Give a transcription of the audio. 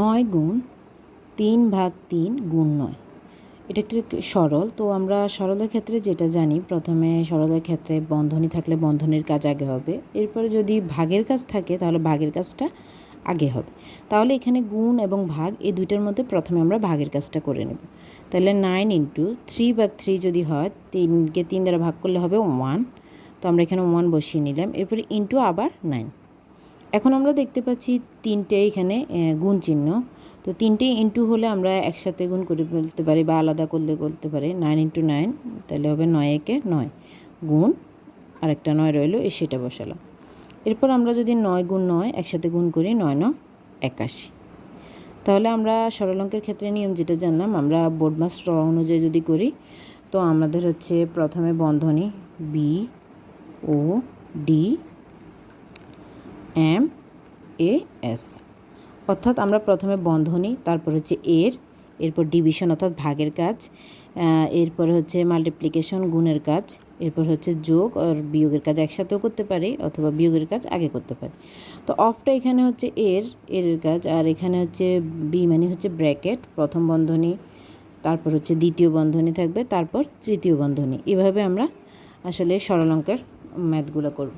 নয় গুণ তিন ভাগ তিন গুণ নয়। এটা একটু সরল, তো আমরা সরলের ক্ষেত্রে যেটা জানি, প্রথমে সরলের ক্ষেত্রে বন্ধনী থাকলে বন্ধনের কাজ আগে হবে, এরপরে যদি ভাগের কাজ থাকে তাহলে ভাগের কাজটা আগে হবে। তাহলে এখানে গুণ এবং ভাগ, এই দুইটার মধ্যে প্রথমে আমরা ভাগের কাজটা করে নেব। তাহলে নাইন ইন্টু থ্রি ভাগ থ্রি যদি হয়, তিনকে তিন দ্বারা ভাগ করলে হবে ওয়ান তো আমরা এখানে ওয়ান বসিয়ে নিলাম, এরপরে ইন্টু আবার নাইন এখন আমরা দেখতে পাচ্ছি তিনটে এখানে গুণ চিহ্ন। তো তিনটে ইন্টু হলে আমরা একসাথে গুণ করে বলতে পারি বা আলাদা করলে বলতে পারি। নাইন ইন্টু নাইন তাহলে হবে নয় একে নয়। গুণ, আরেকটা নয় রইল, এ সেটা বসালাম। এরপর আমরা যদি নয় গুণ নয়, একসাথে গুণ করি নয় ন একাশি। তাহলে আমরা সরল অঙ্কের ক্ষেত্রে নিয়ম যেটা জানলাম, আমরা বোর্ডমাস র অনুযায়ী যদি করি, তো আমাদের হচ্ছে প্রথমে বন্ধনী B O D M A S অর্থাৎ আমরা প্রথমে বন্ধনী, তারপর হচ্ছে এর, এরপর ডিভিশন অর্থাৎ ভাগের কাজ এরপর হচ্ছে মাল্টিপ্লিকেশন গুণের কাজ, এরপর হচ্ছে যোগ আর বিয়োগের কাজ একসাথেও করতে পারি অথবা বিয়োগের কাজ আগে করতে পারি। তো অফটা এখানে হচ্ছে এর এর কাজ, আর এখানে হচ্ছে বি মানে হচ্ছে ব্র্যাকেট প্রথম বন্ধনী, তারপর হচ্ছে দ্বিতীয় বন্ধনী থাকবে, তারপর তৃতীয় বন্ধনী। এভাবে আমরা আসলে সরল অঙ্কের ম্যাথগুলো করব।